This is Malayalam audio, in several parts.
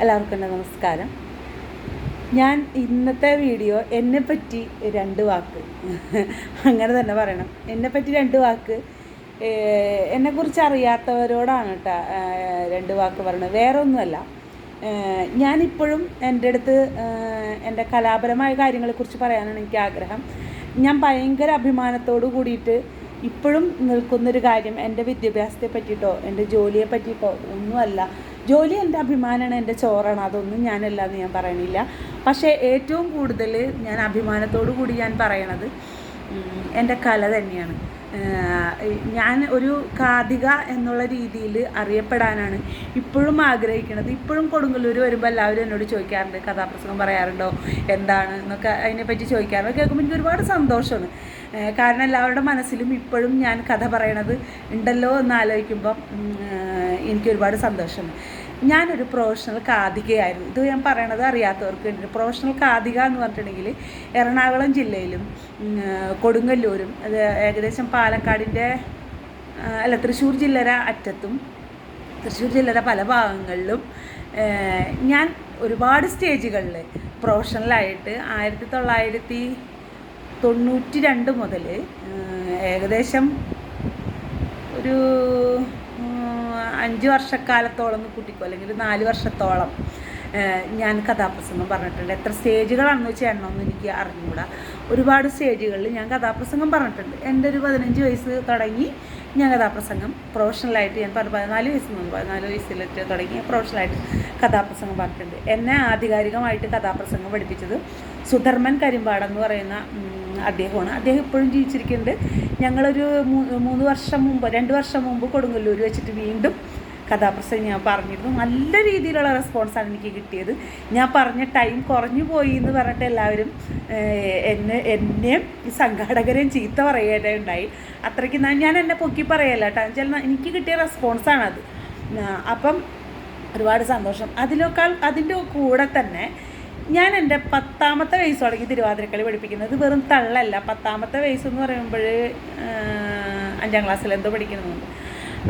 എല്ലാവർക്കും എന്റെ നമസ്കാരം. ഞാൻ ഇന്നത്തെ വീഡിയോ എന്നെ പറ്റി രണ്ട് വാക്ക്. അങ്ങനെ തന്നെ പറയണം. എന്നെ പറ്റി രണ്ട് വാക്ക്. എന്നെക്കുറിച്ച് അറിയാത്തവരോടാണ് കേട്ടോ രണ്ട് വാക്ക് പറയുന്നത് വേറെ ഒന്നുമല്ല ഞാനിപ്പോഴും എന്റെ അടുത്ത് എന്റെ കലാപരമായ കാര്യങ്ങളെക്കുറിച്ച് പറയാനാണ് എനിക്ക് ആഗ്രഹം ഞാൻ ഭയങ്കര അഭിമാനത്തോട് കൂടിയിട്ട് ഇപ്പോഴും നിൽക്കുന്നൊരു കാര്യം എന്റെ വിദ്യാഭ്യാസത്തെ പറ്റിയിട്ടോ എന്റെ ജോലിയെ പറ്റിയിട്ടോ ഒന്നുമല്ല. ജോലി എന്റെ അഭിമാനമാണ് എന്റെ ചോറാണ്. അതൊന്നും ഞാനല്ല എന്ന് ഞാൻ പറയണില്ല. പക്ഷേ ഏറ്റവും കൂടുതൽ ഞാൻ അഭിമാനത്തോടു കൂടി ഞാൻ പറയണത് എന്റെ കല തന്നെയാണ്. ഞാൻ ഒരു കാതിക എന്നുള്ള രീതിയിൽ അറിയപ്പെടാനാണ് ഇപ്പോഴും ആഗ്രഹിക്കുന്നത് ഇപ്പോഴും കൊടുങ്ങല്ലൂർ വരുമ്പോൾ എല്ലാവരും എന്നോട് ചോദിക്കാറുണ്ട് കഥാപ്രസംഗം പറയാറുണ്ടോ? എന്താണ്? എന്നൊക്കെ അതിനെപ്പറ്റി ചോദിക്കാറുണ്ട്. കേൾക്കുമ്പോൾ എനിക്ക് ഒരുപാട് സന്തോഷമാണ്. കാരണം എല്ലാവരുടെ മനസ്സിലും ഇപ്പോഴും ഞാൻ കഥ പറയണത് ഉണ്ടല്ലോ എന്ന് ആലോചിക്കുമ്പം എനിക്ക് ഒരുപാട് സന്തോഷമുണ്ട് ഞാനൊരു പ്രൊഫഷണൽ കാതികയായിരുന്നു ഇത് ഞാൻ പറയണത് അറിയാത്തവർക്ക് വേണ്ടി പ്രൊഫഷണൽ കാതിക എന്ന് പറഞ്ഞിട്ടുണ്ടെങ്കിൽ എറണാകുളം ജില്ലയിലും കൊടുങ്ങല്ലൂരും അത് ഏകദേശം പാലക്കാടിന്റെ അല്ല തൃശ്ശൂർ ജില്ലയുടെ അറ്റത്തും തൃശ്ശൂർ ജില്ലയുടെ പല ഭാഗങ്ങളിലും ഞാൻ ഒരുപാട് സ്റ്റേജുകളിൽ പ്രൊഫഷണലായിട്ട് ആയിരത്തി തൊള്ളായിരത്തി തൊണ്ണൂറ്റി രണ്ട് മുതൽ ഏകദേശം ഒരു അഞ്ച് വർഷക്കാലത്തോളം എന്ന് കൂട്ടിക്കോ അല്ലെങ്കിൽ ഒരു നാല് വർഷത്തോളം ഞാൻ കഥാപ്രസംഗം പറഞ്ഞിട്ടുണ്ട്. എത്ര സ്റ്റേജുകളാണെന്ന് വെച്ചാൽ എണ്ണമെന്ന് എനിക്ക് അറിഞ്ഞുകൂടാ ഒരുപാട് സ്റ്റേജുകളിൽ ഞാൻ കഥാപ്രസംഗം പറഞ്ഞിട്ടുണ്ട്. എന്റെ ഒരു പതിനഞ്ച് വയസ്സ് തുടങ്ങി ഞാൻ കഥാപ്രസംഗം പ്രൊഫഷണലായിട്ട് ഞാൻ പറഞ്ഞു പതിനാല് വയസ്സിൽ നിന്ന് പതിനാല് വയസ്സിലിട്ട് തുടങ്ങി പ്രൊഫഷണലായിട്ട് കഥാപ്രസംഗം പറഞ്ഞിട്ടുണ്ട്. എന്നെ ആധികാരികമായിട്ട് കഥാപ്രസംഗം പഠിപ്പിച്ചത് സുധർമ്മൻ കരിമ്പാടെന്ന് പറയുന്ന അദ്ദേഹമാണ്. അദ്ദേഹം ഇപ്പോഴും ജീവിച്ചിരിക്കുന്നുണ്ട്. ഞങ്ങളൊരു മൂന്ന് വർഷം മുമ്പ് രണ്ട് വർഷം മുമ്പ് കൊടുങ്ങല്ലൂർ വെച്ചിട്ട് വീണ്ടും കഥാപ്രസംഗം ഞാൻ പറഞ്ഞിരുന്നു. നല്ല രീതിയിലുള്ള റെസ്പോൺസാണ് എനിക്ക് കിട്ടിയത്. ഞാൻ പറഞ്ഞ ടൈം കുറഞ്ഞു പോയി എന്ന് പറഞ്ഞിട്ട് എല്ലാവരും എന്നെ എന്നെയും സംഘാടകരെയും ചീത്ത പറയുകയുണ്ടായി അത്രയ്ക്ക് ഞാൻ എന്നെ പൊക്കി പറയല്ല കേട്ടോ. വെച്ചാൽ എനിക്ക് കിട്ടിയ റെസ്പോൺസാണത് അപ്പം ഒരുപാട് സന്തോഷം. അതിനേക്കാൾ അതിന്റെ കൂടെ തന്നെ ഞാൻ എന്റെ പത്താമത്തെ വയസ്സ് തുടങ്ങി തിരുവാതിരക്കളി പഠിപ്പിക്കുന്നത് വെറും തള്ളല്ല. പത്താമത്തെ വയസ്സെന്ന് പറയുമ്പോൾ അഞ്ചാം ക്ലാസ്സിൽ എന്തോ പഠിക്കുന്നുണ്ട്.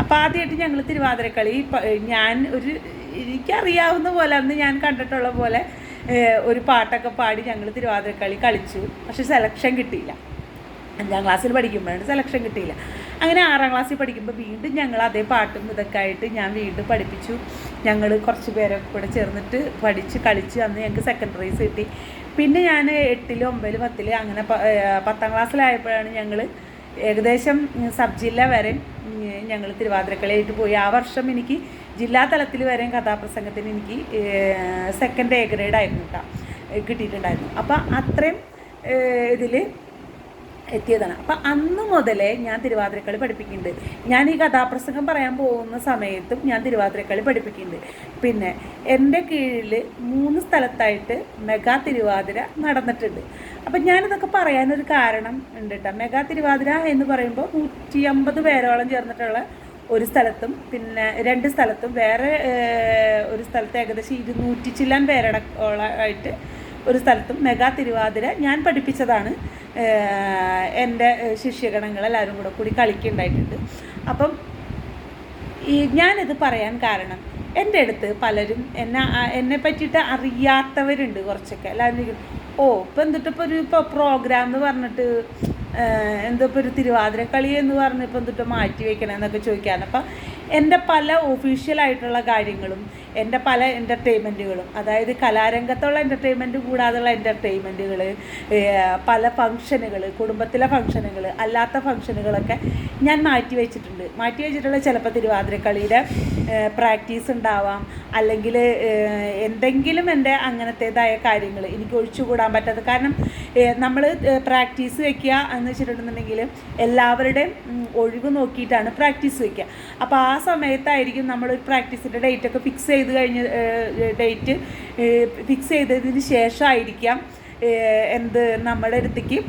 അപ്പോൾ ആദ്യമായിട്ട് ഞങ്ങൾ തിരുവാതിരക്കളി ഞാൻ ഒരു എനിക്കറിയാവുന്ന പോലെ അന്ന് ഞാൻ കണ്ടിട്ടുള്ള പോലെ ഒരു പാട്ടൊക്കെ പാടി ഞങ്ങൾ തിരുവാതിരക്കളി കളിച്ചു. പക്ഷെ സെലക്ഷൻ കിട്ടിയില്ല. അഞ്ചാം ക്ലാസ്സിൽ പഠിക്കുമ്പോഴാണ് സെലക്ഷൻ കിട്ടിയില്ല. അങ്ങനെ ആറാം ക്ലാസ്സിൽ പഠിക്കുമ്പോൾ വീണ്ടും ഞങ്ങൾ അതേ പാട്ടും ഇതൊക്കെ ആയിട്ട് ഞാൻ വീണ്ടും പഠിപ്പിച്ചു. ഞങ്ങൾ കുറച്ച് പേരെ കൂടെ ചേർന്നിട്ട് പഠിച്ച് കളിച്ച് അന്ന് ഞങ്ങൾക്ക് സെക്കൻഡ് പ്രൈസ് കിട്ടി. പിന്നെ ഞാൻ എട്ടിലും ഒമ്പതിലും പത്തിൽ അങ്ങനെ പത്താം ക്ലാസ്സിലായപ്പോഴാണ് ഞങ്ങൾ ഏകദേശം സബ് ജില്ല വരെ ഞങ്ങൾ തിരുവാതിരക്കളിയായിട്ട് പോയി. ആ വർഷം എനിക്ക് ജില്ലാ തലത്തിൽ വരെ കഥാപ്രസംഗത്തിന് എനിക്ക് സെക്കൻഡ് എ ഗ്രേഡ് ആയിരുന്നു കേട്ടോ കിട്ടിയിട്ടുണ്ടായിരുന്നു. അപ്പം അത്രയും ഇതിൽ എത്തിയതാണ്. അപ്പം അന്ന് മുതലേ ഞാൻ തിരുവാതിരക്കളി പഠിപ്പിക്കുന്നുണ്ട്. ഞാൻ ഈ കഥാപ്രസംഗം പറയാൻ പോകുന്ന സമയത്തും ഞാൻ തിരുവാതിരക്കളി പഠിപ്പിക്കുന്നുണ്ട്. പിന്നെ എന്റെ കീഴിൽ മൂന്ന് സ്ഥലത്തായിട്ട് മെഗാ തിരുവാതിര നടന്നിട്ടുണ്ട്. അപ്പം ഞാനിതൊക്കെ പറയാനൊരു കാരണം ഉണ്ട് കേട്ടോ മെഗാ തിരുവാതിര എന്ന് പറയുമ്പോൾ നൂറ്റി അമ്പത് പേരോളം ചേർന്നിട്ടുള്ള ഒരു സ്ഥലത്തും പിന്നെ രണ്ട് സ്ഥലത്തും വേറെ ഒരു സ്ഥലത്ത് ഏകദേശം ഇരുന്നൂറ്റി ചില്ലാൻ പേരടക്കോളായിട്ട് ഒരു സ്ഥലത്തും മെഗാ തിരുവാതിര ഞാൻ പഠിപ്പിച്ചതാണ്. എന്റെ ശിഷ്യഗണങ്ങൾ എല്ലാവരും കൂടെ കൂടി കളിക്കുണ്ടായിട്ടുണ്ട് അപ്പം ഈ ഞാനിത് പറയാൻ കാരണം എന്റെ അടുത്ത് പലരും എന്നെ എന്നെ പറ്റിയിട്ട് അറിയാത്തവരുണ്ട് കുറച്ചൊക്കെ. എല്ലാവരും ഓ ഇപ്പം എന്നിട്ട് ഇപ്പോൾ ഒരു ഇപ്പോൾ പ്രോഗ്രാം എന്ന് പറഞ്ഞിട്ട് എന്തോ ഇപ്പോൾ ഒരു തിരുവാതിരക്കളി എന്ന് പറഞ്ഞ് ഇപ്പം എന്നിട്ട് മാറ്റി വെക്കണം? എന്നൊക്കെ ചോദിക്കാറുണ്ട്. അപ്പം എന്റെ പല ഒഫീഷ്യലായിട്ടുള്ള കാര്യങ്ങളും എന്റെ പല എന്റർടൈൻമെന്റുകളും അതായത് കലാരംഗത്തുള്ള എന്റർടൈൻമെന്റ് കൂടാതെയുള്ള എന്റർടൈൻമെന്റുകൾ പല ഫങ്ഷനുകൾ കുടുംബത്തിലെ ഫങ്ഷനുകൾ അല്ലാത്ത ഫങ്ഷനുകളൊക്കെ ഞാൻ മാറ്റി വെച്ചിട്ടുണ്ട്. മാറ്റി വെച്ചിട്ടുള്ള ചിലപ്പോൾ തിരുവാതിരക്കളിയുടെ പ്രാക്ടീസ് ഉണ്ടാവാം. അല്ലെങ്കിൽ എന്തെങ്കിലും എന്റെ അങ്ങനത്തേതായ കാര്യങ്ങൾ എനിക്ക് ഒഴിച്ചുകൂടാൻ പറ്റാത്ത. കാരണം നമ്മൾ പ്രാക്ടീസ് വയ്ക്കുക എന്ന് വെച്ചിട്ടുണ്ടെന്നുണ്ടെങ്കിൽ എല്ലാവരുടെയും ഒഴിവ് നോക്കിയിട്ടാണ് പ്രാക്ടീസ് വയ്ക്കുക അപ്പോൾ ആ സമയത്തായിരിക്കും നമ്മൾ പ്രാക്ടീസിന്റെ ഡേറ്റ് ഒക്കെ ഫിക്സ് ചെയ്ത് കഴിഞ്ഞ ഡേറ്റ് ഫിക്സ് ചെയ്തതിന് ശേഷമായിരിക്കാം എന്ത് നമ്മുടെ അടുത്തേക്ക്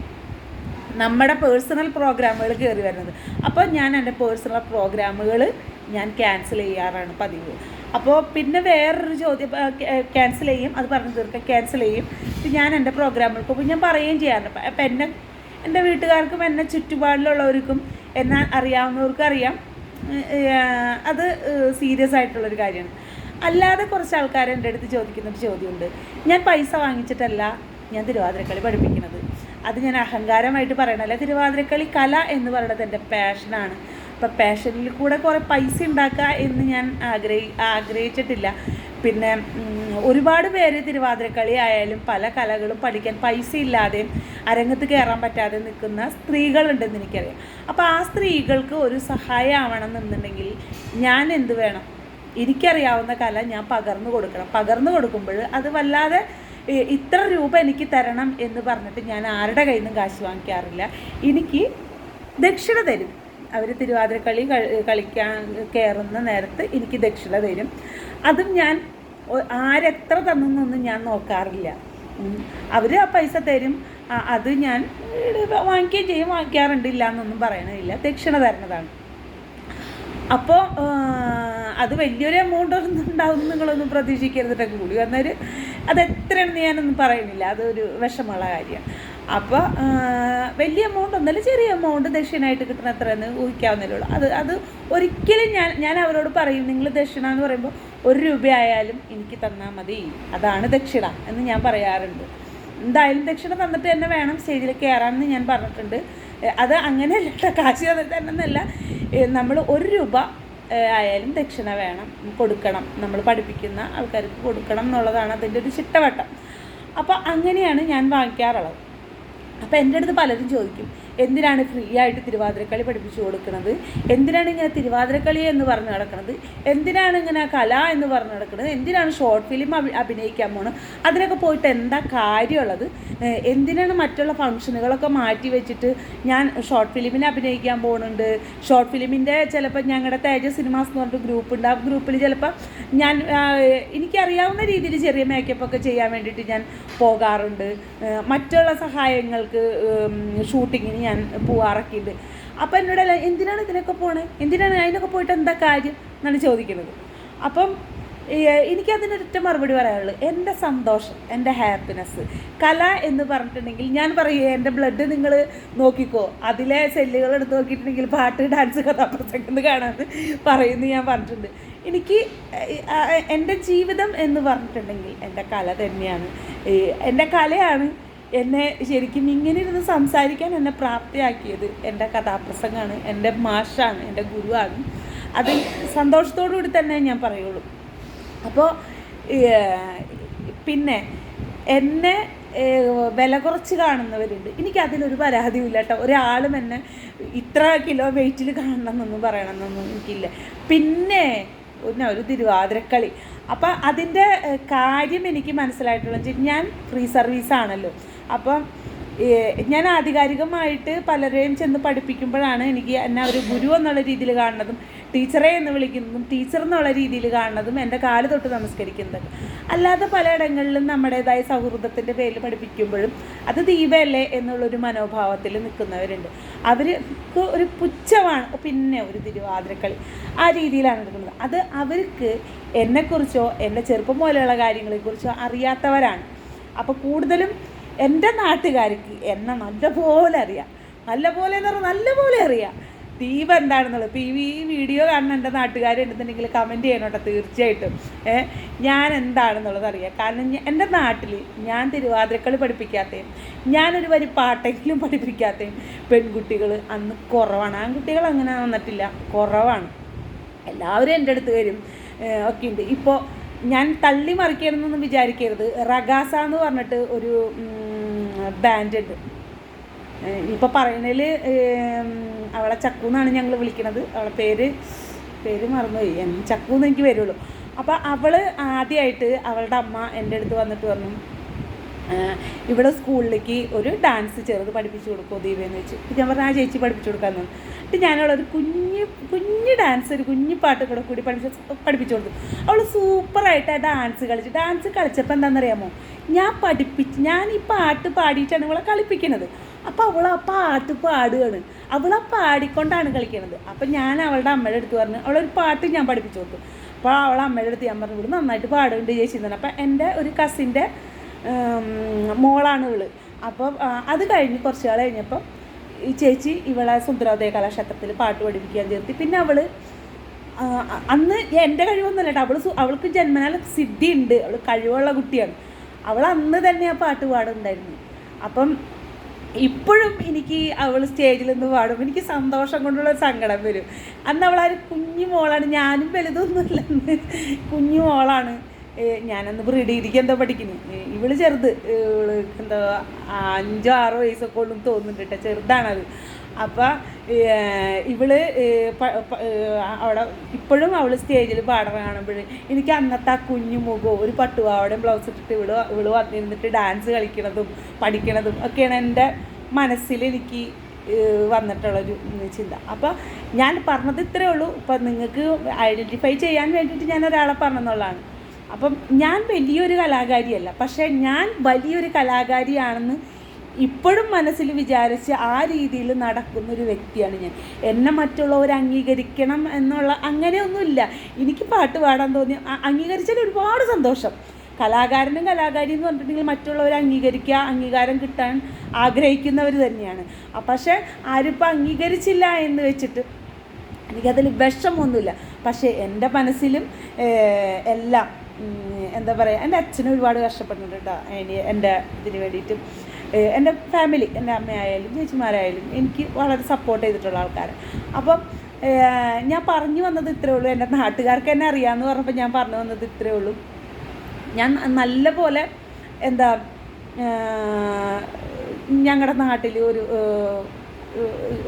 നമ്മുടെ പേഴ്സണൽ പ്രോഗ്രാമുകൾ കയറി വരുന്നത്. അപ്പോൾ ഞാൻ എന്റെ പേഴ്സണൽ പ്രോഗ്രാമുകൾ ഞാൻ ക്യാൻസൽ ചെയ്യാറാണ് പതിവ്. അപ്പോൾ പിന്നെ വേറൊരു ചോദ്യം ക്യാൻസൽ ചെയ്യും. അത് പറഞ്ഞു തീർക്കാം. ക്യാൻസൽ ചെയ്യും. ഞാൻ എന്റെ പ്രോഗ്രാമുകൾക്ക് പോകുമ്പോൾ ഞാൻ പറയുകയും ചെയ്യാറുണ്ട്. അപ്പം എന്നെ എന്റെ വീട്ടുകാർക്കും എന്നെ ചുറ്റുപാടിലുള്ളവർക്കും എന്നെ അറിയാവുന്നവർക്കും അറിയാം. അത് സീരിയസ് ആയിട്ടുള്ളൊരു കാര്യമാണ്. അല്ലാതെ കുറച്ച് ആൾക്കാർ എന്റെ അടുത്ത് ചോദിക്കുന്നൊരു ചോദ്യമുണ്ട്. ഞാൻ പൈസ വാങ്ങിച്ചിട്ടല്ല ഞാൻ തിരുവാതിരക്കളി പഠിപ്പിക്കുന്നത്. അത് ഞാൻ അഹങ്കാരമായിട്ട് പറയണല്ല തിരുവാതിരക്കളി കല എന്ന് പറയുന്നത് എന്റെ പാഷനാണ് അപ്പം പാഷനിൽ കൂടെ കുറേ പൈസ ഉണ്ടാക്കുക എന്ന് ഞാൻ ആഗ്രഹി ആഗ്രഹിച്ചിട്ടില്ല. പിന്നെ ഒരുപാട് പേര് തിരുവാതിരക്കളി ആയാലും പല കലകളും പഠിക്കാൻ പൈസ ഇല്ലാതെയും അരങ്ങത്ത് കയറാൻ പറ്റാതെ നിൽക്കുന്ന സ്ത്രീകളുണ്ടെന്ന് എനിക്കറിയാം. അപ്പോൾ ആ സ്ത്രീകൾക്ക് ഒരു സഹായമാവണം എന്നുണ്ടെങ്കിൽ ഞാൻ എന്ത് വേണം? എനിക്കറിയാവുന്ന കല ഞാൻ പകർന്നു കൊടുക്കണം. പകർന്നു കൊടുക്കുമ്പോൾ അത് വല്ലാതെ ഇത്ര രൂപ എനിക്ക് തരണം എന്ന് പറഞ്ഞിട്ട് ഞാൻ ആരുടെ കയ്യിൽ നിന്നും കാശ് വാങ്ങിക്കാറില്ല. എനിക്ക് ദക്ഷിണ തരും. അവർ തിരുവാതിരക്കളി കളിക്കാൻ കയറുന്ന നേരത്ത് എനിക്ക് ദക്ഷിണ തരും. അതും ഞാൻ ആരെത്ര തന്നെന്നൊന്നും ഞാൻ നോക്കാറില്ല. അവർ ആ പൈസ തരും. അത് ഞാൻ വാങ്ങിക്കുകയും ചെയ്യും. വാങ്ങിക്കാറുണ്ട് ഇല്ല എന്നൊന്നും പറയണില്ല ദക്ഷിണ തരുന്നതാണ് അപ്പോൾ അത് വലിയൊരു എമൗണ്ട് ഒന്നും ഉണ്ടാവും നിങ്ങളൊന്നും പ്രതീക്ഷിക്കരുതിട്ടൊക്കെ കൂടി വന്നൊരു അത് എത്രയാണെന്ന് ഞാനൊന്നും പറയുന്നില്ല. അതൊരു വിഷമമുള്ള കാര്യമാണ്. അപ്പോൾ വലിയ എമൗണ്ട് ഒന്നല്ല ചെറിയ എമൗണ്ട് ദക്ഷിണായിട്ട് കിട്ടുന്ന എത്രയെന്ന് ഊഹിക്കാവുന്നതേ ഉള്ളൂ. അത് അത് ഒരിക്കലും ഞാൻ ഞാൻ അവരോട് പറയും നിങ്ങൾ ദക്ഷിണ എന്ന് പറയുമ്പോൾ ഒരു രൂപയായാലും എനിക്ക് തന്നാൽ മതി. അതാണ് ദക്ഷിണ എന്ന് ഞാൻ പറയാറുണ്ട്. എന്തായാലും ദക്ഷിണ തന്നിട്ട് തന്നെ വേണം സ്റ്റേജിൽ കയറാമെന്ന് ഞാൻ പറഞ്ഞിട്ടുണ്ട്. അത് അങ്ങനെയല്ല കാശ് തന്നിട്ട് തന്നെ എന്നല്ല നമ്മൾ ഒരു രൂപ ആയാലും ദക്ഷിണ വേണം കൊടുക്കണം. നമ്മൾ പഠിപ്പിക്കുന്ന ആൾക്കാർക്ക് കൊടുക്കണം എന്നുള്ളതാണ് അതിന്റെ ഒരു ചിട്ടവട്ടം. അപ്പോൾ അങ്ങനെയാണ് ഞാൻ വാങ്ങിക്കാറുള്ളത്. അപ്പോൾ എന്റെ അടുത്ത് പലരും ചോദിക്കും എന്തിനാണ് ഫ്രീ ആയിട്ട് തിരുവാതിരക്കളി പഠിപ്പിച്ചു കൊടുക്കുന്നത് എന്തിനാണ് ഇങ്ങനെ തിരുവാതിരക്കളി എന്ന് പറഞ്ഞു നടക്കുന്നത് എന്തിനാണ് ഇങ്ങനെ കല എന്ന് പറഞ്ഞു നടക്കുന്നത് എന്തിനാണ് ഷോർട്ട് ഫിലിം അഭിനയിക്കാൻ പോകണം അതിനൊക്കെ പോയിട്ട് എന്താ കാര്യമുള്ളത്? എന്തിനാണ് മറ്റുള്ള ഫംഗ്ഷനുകളൊക്കെ മാറ്റി വെച്ചിട്ട് ഞാൻ ഷോർട്ട് ഫിലിമിനെ അഭിനയിക്കാൻ പോകുന്നുണ്ട് ഷോർട്ട് ഫിലിമിന്റെ ചിലപ്പോൾ ഞങ്ങളുടെ തേജ സിനിമാസ് എന്ന് പറഞ്ഞിട്ട് ഗ്രൂപ്പ് ഉണ്ട്. ആ ഗ്രൂപ്പിൽ ചിലപ്പോൾ ഞാൻ എനിക്കറിയാവുന്ന രീതിയിൽ ചെറിയ മേക്കപ്പ് ഒക്കെ ചെയ്യാൻ വേണ്ടിയിട്ട് ഞാൻ പോകാറുണ്ട്. മറ്റുള്ള സഹായങ്ങൾക്ക് ഷൂട്ടിങ്ങിന് ഞാൻ പോവാറൊക്കെ ഉണ്ട് അപ്പം എന്നോടല്ല എന്തിനാണ് ഇതിനൊക്കെ പോണേ? എന്തിനാണ് അതിനൊക്കെ പോയിട്ട് എന്താ കാര്യം എന്നാണ് ചോദിക്കുന്നത്. അപ്പം എനിക്ക് എനിക്കതിനൊരൊറ്റ മറുപടി പറയാനുള്ളൂ. എന്റെ സന്തോഷം എന്റെ ഹാപ്പിനെസ് കല എന്ന് പറഞ്ഞിട്ടുണ്ടെങ്കിൽ ഞാൻ പറയൂ എന്റെ ബ്ലഡ് നിങ്ങൾ നോക്കിക്കോ. അതിലെ സെല്ലുകൾ എടുത്ത് നോക്കിയിട്ടുണ്ടെങ്കിൽ പാട്ട് ഡാൻസ് കഥാപ്രസംഗം കാണാമെന്ന് പറയുന്നു ഞാൻ പറഞ്ഞിട്ടുണ്ട്. എനിക്ക് എന്റെ ജീവിതം എന്ന് പറഞ്ഞിട്ടുണ്ടെങ്കിൽ എന്റെ കല തന്നെയാണ്. എന്റെ കലയാണ് എന്നെ ശരിക്കും ഇങ്ങനെ ഇരുന്ന് സംസാരിക്കാൻ എന്നെ പ്രാപ്തിയാക്കിയത് എന്റെ കഥാപ്രസംഗമാണ് എന്റെ മാഷാണ് എന്റെ ഗുരുവാണ്. അത് സന്തോഷത്തോടു കൂടി തന്നെ ഞാൻ പറയുള്ളൂ. അപ്പോൾ പിന്നെ എന്നെ വില കുറച്ച് കാണുന്നവരുണ്ട്. എനിക്ക് അതിലൊരു ഇല്ല കേട്ടോ. ഒരാളും എന്നെ ഇത്ര കിലോ വെയിറ്റിൽ കാണണം എന്നൊന്നും പറയണമെന്നൊന്നും എനിക്കില്ല. പിന്നെ പിന്നെ ഒരു തിരുവാതിരക്കളി. അപ്പം അതിന്റെ കാര്യം എനിക്ക് മനസ്സിലായിട്ടുള്ള ഞാൻ ഫ്രീ സർവീസ് ആണല്ലോ അപ്പം ഞാൻ ആധികാരികമായിട്ട് പലരെയും ചെന്ന് പഠിപ്പിക്കുമ്പോഴാണ് എനിക്ക് എന്നെ അവർ ഗുരു എന്നുള്ള രീതിയിൽ കാണുന്നതും ടീച്ചറെ എന്ന് വിളിക്കുന്നതും ടീച്ചർ എന്നുള്ള രീതിയിൽ കാണുന്നതും എന്റെ കാൽ തൊട്ട് നമസ്കരിക്കുന്നതും അല്ലാതെ പലയിടങ്ങളിലും നമ്മുടേതായ സൗഹൃദത്തിന്റെ പേരിൽ പഠിപ്പിക്കുമ്പോഴും അത് ദീപയല്ലേ എന്നുള്ളൊരു മനോഭാവത്തിൽ നിൽക്കുന്നവരുണ്ട്. അവർക്ക് ഒരു പുച്ഛമാണ് പിന്നെ ഒരു തിരുവാതിരക്കളി. ആ രീതിയിലാണ് എടുക്കുന്നത് അത് അവർക്ക് എന്നെക്കുറിച്ചോ എന്റെ ചെറുപ്പം പോലെയുള്ള കാര്യങ്ങളെക്കുറിച്ചോ അറിയാത്തവരാണ്. അപ്പോൾ കൂടുതലും എന്റെ നാട്ടുകാർക്ക് എന്നെ നല്ലപോലെ അറിയാം. നല്ലപോലെ എന്ന് പറഞ്ഞാൽ നല്ലപോലെ അറിയാം. ദീപ എന്താണെന്നുള്ളത്? ഇപ്പോൾ ഈ വീഡിയോ കാണുന്ന എന്റെ നാട്ടുകാരുണ്ടെന്നുണ്ടെങ്കിൽ കമന്റ് ചെയ്യണം തീർച്ചയായിട്ടും. ഏഹ് ഞാൻ എന്താണെന്നുള്ളത് അറിയാം. കാരണം എന്റെ നാട്ടിൽ ഞാൻ തിരുവാതിരക്കളി പഠിപ്പിക്കാത്തയും ഞാനൊരു വരി പാട്ടെങ്കിലും പഠിപ്പിക്കാത്തയും പെൺകുട്ടികൾ അന്ന് കുറവാണ്. ആൺകുട്ടികൾ അങ്ങനെ വന്നിട്ടില്ല കുറവാണ്. എല്ലാവരും എന്റെ അടുത്ത് വരും ഒക്കെ ഉണ്ട് ഇപ്പോൾ ഞാൻ തള്ളി മറിക്കണമെന്നൊന്നും വിചാരിക്കരുത്. റഗാസ എന്ന് പറഞ്ഞിട്ട് ഒരു ബാൻഡ് ഉണ്ട് ഇപ്പോൾ പറയണതിൽ അവളെ ചക്കു എന്നാണ് ഞങ്ങൾ വിളിക്കണത്. അവളെ പേര് പേര് മറന്നുപോയി. ചക്കു എന്ന് എനിക്ക് വരുള്ളൂ. അപ്പോൾ അവൾ ആദ്യമായിട്ട് അവളുടെ അമ്മ എന്റെ അടുത്ത് വന്നിട്ട് പറഞ്ഞു ഇവിടെ സ്കൂളിലേക്ക് ഒരു ഡാൻസ് ചെറുത് പഠിപ്പിച്ചു കൊടുക്കുമോ ദീപയെന്ന് വെച്ച് അപ്പോൾ ഞാൻ പറഞ്ഞു ആ ചേച്ചി പഠിപ്പിച്ചു കൊടുക്കാൻ തന്നു എന്നിട്ട് ഒരു കുഞ്ഞ് കുഞ്ഞ് ഡാൻസ് ഒരു കുഞ്ഞു പാട്ട് കൂടെ കൂടി പഠിപ്പിച്ച് പഠിപ്പിച്ചു കൊടുത്തു. അവൾ സൂപ്പറായിട്ട് ആ ഡാൻസ് കളിച്ചു ഡാൻസ് കളിച്ചപ്പോൾ എന്താണെന്നറിയാമോ? ഞാൻ പഠിപ്പിച്ച് ഞാൻ ഈ പാട്ട് പാടിയിട്ടാണ് ഇവളെ കളിപ്പിക്കുന്നത്. അപ്പോൾ അവൾ ആ പാട്ട് പാടുകയാണ്. അവൾ ആ പാടിക്കൊണ്ടാണ് കളിക്കുന്നത് അപ്പം ഞാൻ അവളുടെ അമ്മയുടെ അടുത്ത് പറഞ്ഞു അവളൊരു പാട്ട് ഞാൻ പഠിപ്പിച്ചു കൊടുത്തു. അപ്പോൾ അവളെ അമ്മയുടെ അടുത്ത് ഞാൻ പറഞ്ഞു ഇവിടെ നന്നായിട്ട് പാടുന്നുണ്ട് ചേച്ചി തന്നെ അപ്പം എന്റെ ഒരു കസിന്റെ മോളാണ് ഇവൾ. അപ്പം അത് കഴിഞ്ഞ് കുറച്ച് കാലം കഴിഞ്ഞപ്പം ഈ ചേച്ചി ഇവളെ സുന്ദരോദയ കലാക്ഷേത്രത്തിൽ പാട്ട് പഠിപ്പിക്കാൻ ചേർത്തി പിന്നെ അവൾ അന്ന് എന്റെ കഴിവൊന്നുമല്ല കേട്ടോ. അവൾ അവൾക്ക് ജന്മനാൽ സിദ്ധി ഉണ്ട്. അവൾ കഴിവുള്ള കുട്ടിയാണ്. അവൾ അന്ന് തന്നെ ആ പാട്ട് പാടുന്നുണ്ടായിരുന്നു. അപ്പം ഇപ്പോഴും എനിക്ക് അവൾ സ്റ്റേജിൽ നിന്ന് പാടും. എനിക്ക് സന്തോഷം കൊണ്ടുള്ള സങ്കടം വരും. അന്ന് അവൾ ഒരു കുഞ്ഞു മോളാണ്. ഞാനും വലുതൊന്നുമില്ല അന്ന്. കുഞ്ഞു മോളാണ്. ഞാനന്ന് ഇപ്പോൾ ഡിഗ്രിക്ക് എന്തോ പഠിക്കുന്നത് ഇവൾ ചെറുത്. ഇവൾ എന്താ അഞ്ചോ ആറോ വയസ്സൊക്കെ ഉള്ളു തോന്നുന്നുണ്ട് കേട്ടോ ചെറുതാണത്. അപ്പം ഇവൾ അവിടെ ഇപ്പോഴും അവൾ സ്റ്റേജിൽ പാടാൻ കാണുമ്പോൾ എനിക്ക് അന്നത്തെ ആ കുഞ്ഞു മുഖവും ഒരു പട്ടുപാവടയും ബ്ലൗസ് ഇട്ടിട്ട് ഇവൾ ഇവൾ വന്നിരുന്നിട്ട് ഡാൻസ് കളിക്കണതും പഠിക്കണതും ഒക്കെയാണ് എന്റെ മനസ്സിൽ എനിക്ക് വന്നിട്ടുള്ളൊരു ചിന്ത. അപ്പോൾ ഞാൻ പറഞ്ഞത് ഇത്രയേ ഉള്ളൂ. ഇപ്പം നിങ്ങൾക്ക് ഐഡന്റിഫൈ ചെയ്യാൻ വേണ്ടിയിട്ട് ഞാൻ ഒരാളെ പറഞ്ഞെന്നുള്ളതാണ്. അപ്പം ഞാൻ വലിയൊരു കലാകാരിയല്ല. പക്ഷേ ഞാൻ വലിയൊരു കലാകാരിയാണെന്ന് ഇപ്പോഴും മനസ്സിൽ വിചാരിച്ച് ആ രീതിയിൽ നടക്കുന്ന ഒരു വ്യക്തിയാണ് ഞാൻ. എന്നെ മറ്റുള്ളവർ അംഗീകരിക്കണം എന്നുള്ള അങ്ങനെയൊന്നുമില്ല. എനിക്ക് പാട്ട് പാടാൻ തോന്നി അംഗീകരിച്ചാൽ ഒരുപാട് സന്തോഷം. കലാകാരനും കലാകാരി എന്ന് പറഞ്ഞിട്ടുണ്ടെങ്കിൽ മറ്റുള്ളവരെ അംഗീകരിക്കുക അംഗീകാരം കിട്ടാൻ ആഗ്രഹിക്കുന്നവർ തന്നെയാണ്. പക്ഷേ ആരിപ്പോൾ അംഗീകരിച്ചില്ല എന്ന് വെച്ചിട്ട് എനിക്കതിൽ വിഷമൊന്നുമില്ല പക്ഷേ എന്റെ മനസ്സിലും എല്ലാം എന്താ പറയുക എന്റെ അച്ഛനും ഒരുപാട് കഷ്ടപ്പെട്ടിട്ടുണ്ട് കേട്ടോ എന്റെ ഇതിന് വേണ്ടിയിട്ടും. എന്റെ ഫാമിലി എന്റെ അമ്മയായാലും ചേച്ചിമാരായാലും എനിക്ക് വളരെ സപ്പോർട്ട് ചെയ്തിട്ടുള്ള ആൾക്കാർ അപ്പം ഞാൻ പറഞ്ഞു വന്നത് ഇത്രയേ ഉള്ളൂ. എന്റെ നാട്ടുകാർക്ക് എന്നെ അറിയാമെന്ന് പറഞ്ഞപ്പോൾ ഞാൻ പറഞ്ഞു വന്നത് ഇത്രയേ ഉള്ളൂ. ഞാൻ നല്ല പോലെ എന്താ ഞങ്ങളുടെ നാട്ടിൽ ഒരു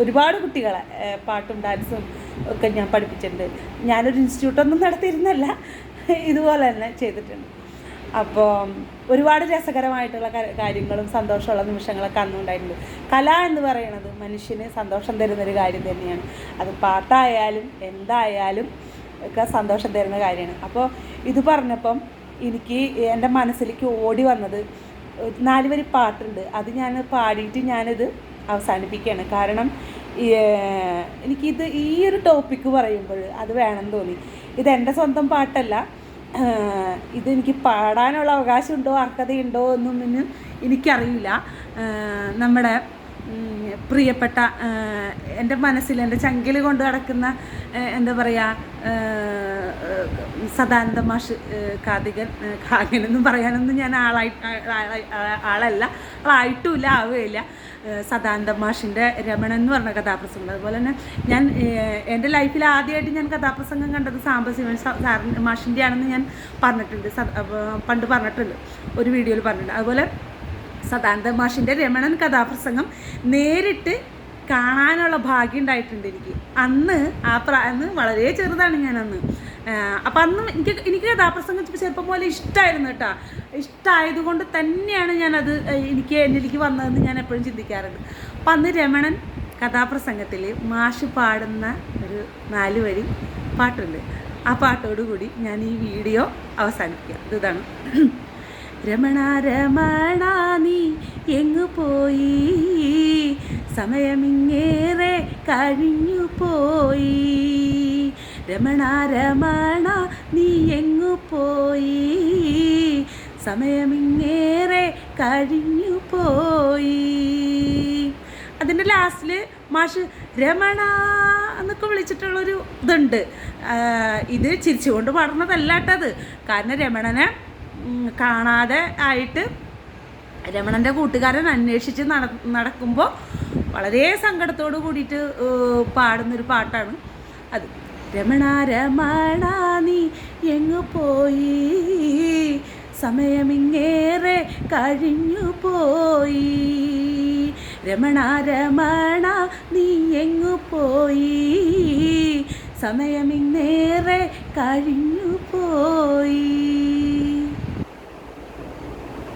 ഒരുപാട് കുട്ടികളെ പാട്ടും ഡാൻസും ഒക്കെ ഞാൻ പഠിപ്പിച്ചിട്ടുണ്ട്. ഞാനൊരു ഇൻസ്റ്റിറ്റ്യൂട്ടൊന്നും നടത്തിയിരുന്നല്ല. ഇതുപോലെ തന്നെ ചെയ്തിട്ടുണ്ട്. അപ്പോൾ ഒരുപാട് രസകരമായിട്ടുള്ള കാര്യങ്ങളും സന്തോഷമുള്ള നിമിഷങ്ങളൊക്കെ അന്നുണ്ടായിട്ടുണ്ട് കല എന്ന് പറയുന്നത് മനുഷ്യന് സന്തോഷം തരുന്നൊരു കാര്യം തന്നെയാണ്. അത് പാട്ടായാലും എന്തായാലും ഒക്കെ സന്തോഷം തരുന്ന കാര്യമാണ്. അപ്പോൾ ഇത് പറഞ്ഞപ്പം എനിക്ക് എന്റെ മനസ്സിലേക്ക് ഓടി വന്നത് നാല് വരി പാട്ടുണ്ട്. അത് ഞാൻ പാടിയിട്ട് ഞാനിത് അവസാനിപ്പിക്കുകയാണ്. കാരണം എനിക്കിത് ഈ ഒരു ടോപ്പിക്ക് പറയുമ്പോൾ അത് വേണം തോന്നി. ഇത് എന്റെ സ്വന്തം പാട്ടല്ല. ഇതെനിക്ക് പാടാനുള്ള അവകാശമുണ്ടോ അർഹതയുണ്ടോ എന്നൊന്നും എനിക്കറിയില്ല. നമ്മുടെ പ്രിയപ്പെട്ട എന്റെ മനസ്സിൽ എന്റെ ചങ്കിൽ കൊണ്ട് നടക്കുന്ന എന്താ പറയുക സദാനന്ദ മാഷ് കാതികൻ കാകനെന്നും പറയാനൊന്നും ഞാൻ ആളായി ആളല്ല. ആളായിട്ടുമില്ല ആവുകയില്ല. സദാനന്ദ മാഷിന്റെ രമണൻ എന്ന് പറഞ്ഞ കഥാപ്രസംഗം. അതുപോലെ തന്നെ ഞാൻ എന്റെ ലൈഫിൽ ആദ്യമായിട്ട് ഞാൻ കഥാപ്രസംഗം കണ്ടത് സാമ്പശിവൻ സാറിന്റെ മാഷിന്റെ ആണെന്ന് ഞാൻ പറഞ്ഞിട്ടുണ്ട്. പണ്ട് പറഞ്ഞിട്ടുണ്ട്. ഒരു വീഡിയോയിൽ പറഞ്ഞിട്ടുണ്ട്. അതുപോലെ സദാനന്ദ മാഷിന്റെ രമണൻ കഥാപ്രസംഗം നേരിട്ട് കാണാനുള്ള ഭാഗ്യം ഉണ്ടായിട്ടുണ്ട് എനിക്ക്. അന്ന് ആ പ്രാ അന്ന് വളരെ ചെറുതാണ് ഞാൻ അന്ന് അപ്പം അന്ന് എനിക്ക് എനിക്ക് കഥാപ്രസംഗം ചെറുപ്പം പോലെ ഇഷ്ടമായിരുന്നു കേട്ടോ. ഇഷ്ടമായതുകൊണ്ട് തന്നെയാണ് ഞാനത് എനിക്ക് എന്നിലേക്ക് വന്നതെന്ന് ഞാൻ എപ്പോഴും ചിന്തിക്കാറുണ്ട്. അപ്പം അന്ന് രമണൻ കഥാപ്രസംഗത്തിൽ മാഷ് പാടുന്ന ഒരു നാല് വരി പാട്ടുണ്ട്. ആ പാട്ടോടുകൂടി ഞാൻ ഈ വീഡിയോ അവസാനിപ്പിക്കാം. ഇത് ഇതാണ്. രമണ രമണ നീ എങ്ങു പോയി? സമയമിങ്ങേറെ കഴിഞ്ഞു പോയി. രമണ രമണ നീ എങ്ങു പോയി? സമയമിങ്ങേറെ കഴിഞ്ഞു പോയി. അതിന്റെ ലാസ്റ്റിൽ മാഷ് രമണ എന്നൊക്കെ വിളിച്ചിട്ടുള്ളൊരു ഇതുണ്ട്. ഇത് ചിരിച്ചുകൊണ്ട് പാടുന്നതല്ല കേട്ടത് കാരണം രമണനെ കാണാതെ ആയിട്ട് രമണന്റെ കൂട്ടുകാരൻ അന്വേഷിച്ച് നട നടക്കുമ്പോൾ വളരെ സങ്കടത്തോട് കൂടിയിട്ട് പാടുന്നൊരു പാട്ടാണ് അത്. രമണ രമണ നീ എങ്ങു പോയി? സമയമിങ്ങേറെ കഴിഞ്ഞു പോയി. രമണ രമണ നീ എങ്ങു പോയി? സമയമിങ്ങേറെ കഴിഞ്ഞു പോയി.